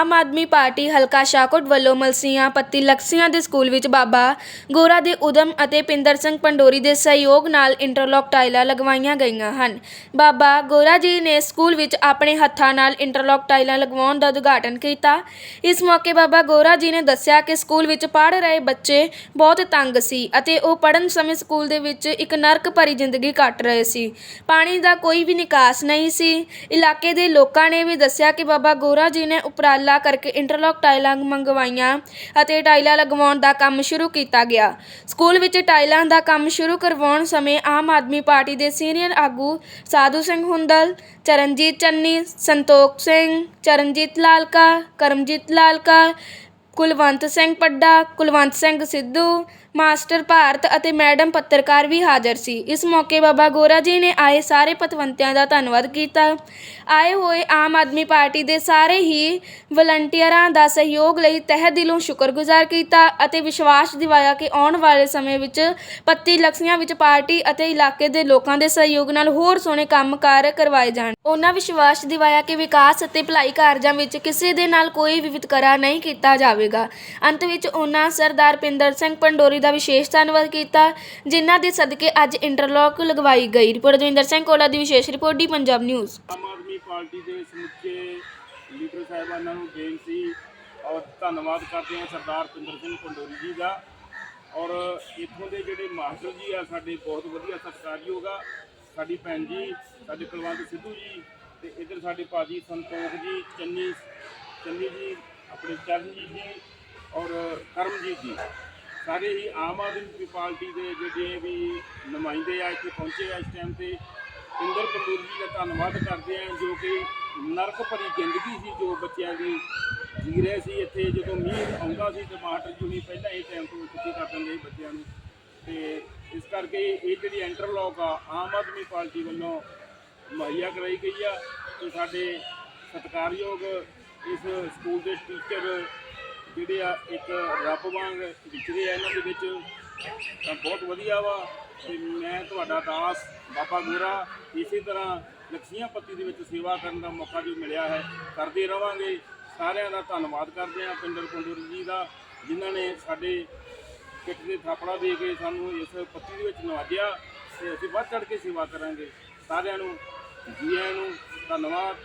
ਆਮ Aadmi party ਹਲਕਾ ਸ਼ਾਹਕੋਟ ਵੱਲੋਂ ਮਲਸੀਆਂ ਪੱਤੀ ਲਕਸੀਆਂ ਦੇ ਸਕੂਲ ਵਿੱਚ ਬਾਬਾ ਗੋਰਾ ਦੇ ਉਦਮ ਅਤੇ ਪਿੰਦਰ ਸਿੰਘ ਪੰਡੋਰੀ ਦੇ ਸਹਿਯੋਗ ਨਾਲ ਇੰਟਰਲੋਕ ਟਾਈਲਾਂ ਲਗਵਾਈਆਂ ਗਈਆਂ ਹਨ। ਬਾਬਾ ਗੋਰਾ ਜੀ ਨੇ ਸਕੂਲ ਵਿੱਚ ਆਪਣੇ ਹੱਥਾਂ ਨਾਲ ਇੰਟਰਲੋਕ ਟਾਈਲਾਂ ਲਗਵਾਉਣ ਦਾ ਉਦਘਾਟਨ ਕੀਤਾ। ਇਸ ਮੌਕੇ ਬਾਬਾ ਗੋਰਾ ਜੀ ਨੇ ਦੱਸਿਆ ਕਿ ਸਕੂਲ ਵਿੱਚ ਪੜ੍ਹ ਰਹੇ ਬੱਚੇ ਬਹੁਤ ਤੰਗ ਸੀ ਅਤੇ ਉਹ ਪੜ੍ਹਨ ਸਮੇਂ ਸਕੂਲ ਦੇ ਵਿੱਚ ਇੱਕ ਨਰਕ ਭਰੀ ਜ਼ਿੰਦਗੀ ਕੱਟ ਰਹੇ ਸੀ। ਪਾਣੀ ਦਾ ਕੋਈ ਵੀ ਨਿਕਾਸ ਨਹੀਂ ਸੀ। ਇਲਾਕੇ ਦੇ ਲੋਕਾਂ ਨੇ ਵੀ ਦੱਸਿਆ ਕਿ ਬਾਬਾ ਗੋਰਾ ਜੀ ਨੇ ਉਪਰਾਲਾ ਕਰਕੇ ਇੰਟਰਲੋਕ ਟਾਈਲਾਂ ਮੰਗਵਾਈਆਂ ਅਤੇ ਟਾਈਲਾਂ ਲਗਵਾਉਣ ਦਾ ਕੰਮ ਸ਼ੁਰੂ ਕੀਤਾ ਗਿਆ। ਸਕੂਲ ਵਿੱਚ ਟਾਈਲਾਂ ਦਾ ਕੰਮ ਸ਼ੁਰੂ ਕਰਵਾਉਣ ਸਮੇਂ ਆਮ ਆਦਮੀ ਪਾਰਟੀ ਦੇ ਸੀਨੀਅਰ ਆਗੂ ਸਾਧੂ ਸਿੰਘ ਹੁੰਦਲ, ਚਰਨਜੀਤ ਚੰਨੀ, ਸੰਤੋਖ ਸਿੰਘ, ਚਰਨਜੀਤ ਲਾਲਕਾ, ਕਰਮਜੀਤ ਲਾਲਕਾ, ਕੁਲਵੰਤ ਸਿੰਘ ਪੱਡਾ, ਕੁਲਵੰਤ ਸਿੰਘ ਸਿੱਧੂ ਮਾਸਟਰ ਭਾਰਤ ਅਤੇ ਮੈਡਮ ਪੱਤਰਕਾਰ ਵੀ ਹਾਜ਼ਰ ਸੀ। ਇਸ ਮੌਕੇ ਬਾਬਾ ਗੋਰਾ ਜੀ ਨੇ ਆਏ ਸਾਰੇ ਪਤਵੰਤਿਆਂ ਦਾ ਧੰਨਵਾਦ ਕੀਤਾ। ਆਏ ਹੋਏ ਆਮ ਆਦਮੀ ਪਾਰਟੀ ਦੇ ਸਾਰੇ ਹੀ ਵਲੰਟੀਅਰਾਂ ਦਾ ਸਹਿਯੋਗ ਲਈ ਤਹਿ ਦਿਲੋਂ ਸ਼ੁਕਰਗੁਜ਼ਾਰ ਕੀਤਾ ਅਤੇ ਵਿਸ਼ਵਾਸ ਦਿਵਾਇਆ ਕਿ ਆਉਣ ਵਾਲੇ ਸਮੇਂ ਵਿੱਚ ਪੱਤੀ ਲਕਸੀਆਂ ਵਿੱਚ ਪਾਰਟੀ ਅਤੇ ਇਲਾਕੇ ਦੇ ਲੋਕਾਂ ਦੇ ਸਹਿਯੋਗ ਨਾਲ ਹੋਰ ਸੋਹਣੇ ਕੰਮਕਾਰ ਕਰਵਾਏ ਜਾਣ। ਉਹਨਾਂ ਵਿਸ਼ਵਾਸ ਦਿਵਾਇਆ ਕਿ ਵਿਕਾਸ ਅਤੇ ਭਲਾਈ ਕਾਰਜਾਂ ਵਿੱਚ ਕਿਸੇ ਦੇ ਨਾਲ ਕੋਈ ਵੀ ਵਿਤਕਰਾ ਨਹੀਂ ਕੀਤਾ ਜਾਵੇਗਾ। ਅੰਤ ਵਿੱਚ ਉਹਨਾਂ ਸਰਦਾਰ ਪਿੰਦਰ ਸਿੰਘ ਪੰਡੋਰੀ ਦਾ ਵਿਸ਼ੇਸ਼ ਧੰਨਵਾਦ ਕੀਤਾ, ਜਿਨ੍ਹਾਂ ਦੇ ਸਦਕੇ ਅੱਜ ਇੰਟਰਲੋਕ ਲਗਵਾਈ ਗਈ। ਰਿਪੋਰਟ ਦਵਿੰਦਰ ਸਿੰਘ ਕੋਲਾ ਦੀ ਵਿਸ਼ੇਸ਼ report D Punjab news. Aam Aadmi party ਦੇ ਸਮੁੱਚੇ ਲੀਡਰ ਸਾਹਿਬਾਨਾਂ ਨੂੰ ਬੇਨਤੀ ਔਰ ਧੰਨਵਾਦ ਕਰਦੇ ਹਾਂ ਸਰਦਾਰ ਪਿੰਦਰ ਸਿੰਘ ਪੰਡੋਰੀ ਜੀ ਦਾ। ਔਰ ਇੱਥੋਂ ਦੇ ਜਿਹੜੇ ਮਾਸਟਰ ਜੀ ਆ, ਸਾਡੇ ਬਹੁਤ ਵਧੀਆ ਸਤਿਕਾਰਯੋਗ ਆ। ਸਾਡੀ ਭੈਣ ਜੀ, ਸਾਡੇ ਕੁਲਵੰਤ ਸਿੱਧੂ ਜੀ ਤੇ ਇੱਧਰ ਸਾਡੇ ਭਾਜੀ ਸੰਤੋਖ ਜੀ, ਚੰਨੀ ਚੰਨੀ ਜੀ, ਆਪਣੇ ਚਰਨਜੀਤ ਜੀ ਔਰ ਕਰਮਜੀਤ ਜੀ। ਸਾਰੇ ਹੀ ਆਮ ਆਦਮੀ ਪਾਰਟੀ ਦੇ ਜਿਹੜੇ ਵੀ ਨੁਮਾਇੰਦੇ ਆ ਇੱਥੇ ਪਹੁੰਚੇ ਆ ਇਸ ਟਾਈਮ ਤੇ, ਇੰਦਰ ਪੰਡੂਰ ਜੀ ਦਾ ਧੰਨਵਾਦ ਕਰਦੇ ਹਾਂ ਜੋ ਕਿ ਨਰਕ ਭਰੀ ਜ਼ਿੰਦਗੀ ਸੀ ਜੋ ਬੱਚਿਆਂ ਦੀ ਜੀ ਰਹੇ ਸੀ। ਇੱਥੇ ਜਦੋਂ ਮੀਂਹ ਆਉਂਦਾ ਸੀ ਟਮਾਟਰ ਮਾਸਟਰ ਵੀ ਪਹਿਲਾਂ ਇਹ ਟਾਈਮ ਤੋਂ ਛੁੱਟੀ ਕਰ ਦਿੰਦੇ ਸੀ ਬੱਚਿਆਂ ਨੂੰ। ਤੇ ਇਸ ਕਰਕੇ ਇਹ ਜਿਹੜੀ ਇੰਟਰਲੌਕ ਆ, ਆਮ ਆਦਮੀ ਪਾਰਟੀ ਵੱਲੋਂ ਮੁਹੱਈਆ ਕਰਾਈ ਗਈ ਆ ਤੇ ਸਾਡੇ ਸਤਿਕਾਰਯੋਗ ਇਸ ਸਕੂਲ ਦੇ ਟੀਚਰ ਜਿਹੜੇ ਆ ਇੱਕ ਰੱਬ ਵਾਂਗ ਵਿਚਰੇ ਆ ਇਹਨਾਂ ਦੇ ਵਿੱਚ, ਤਾਂ ਬਹੁਤ ਵਧੀਆ ਵਾ। ਤੇ ਮੈਂ ਤੁਹਾਡਾ ਦਾਸ ਬਾਬਾ ਗੋਰਾ, ਇਸੇ ਤਰ੍ਹਾਂ ਲਕਸ਼ਮੀਆਂ ਪੱਤੀ ਦੇ ਵਿੱਚ ਸੇਵਾ ਕਰਨ ਦਾ ਮੌਕਾ ਜੋ ਮਿਲਿਆ ਹੈ, ਕਰਦੇ ਰਵਾਂਗੇ। ਸਾਰਿਆਂ ਦਾ ਧੰਨਵਾਦ ਕਰਦੇ ਹਾਂ ਪਿੰਦਰ ਪੰਡੂਰ ਜੀ ਦਾ, ਜਿਨ੍ਹਾਂ ਨੇ ਸਾਡੇ ਪਿੱਠ ਦੇ ਥਾਪੜਾ ਦੇ ਕੇ ਸਾਨੂੰ ਇਸ ਪੱਤੀ ਦੇ ਵਿੱਚ ਨਵਾਜਿਆ ਤੇ ਅਸੀਂ ਵੱਧ ਚੜ ਕੇ ਸੇਵਾ ਕਰਾਂਗੇ। ਸਾਰਿਆਂ ਨੂੰ ਜੀ ਨੂੰ ਧੰਨਵਾਦ।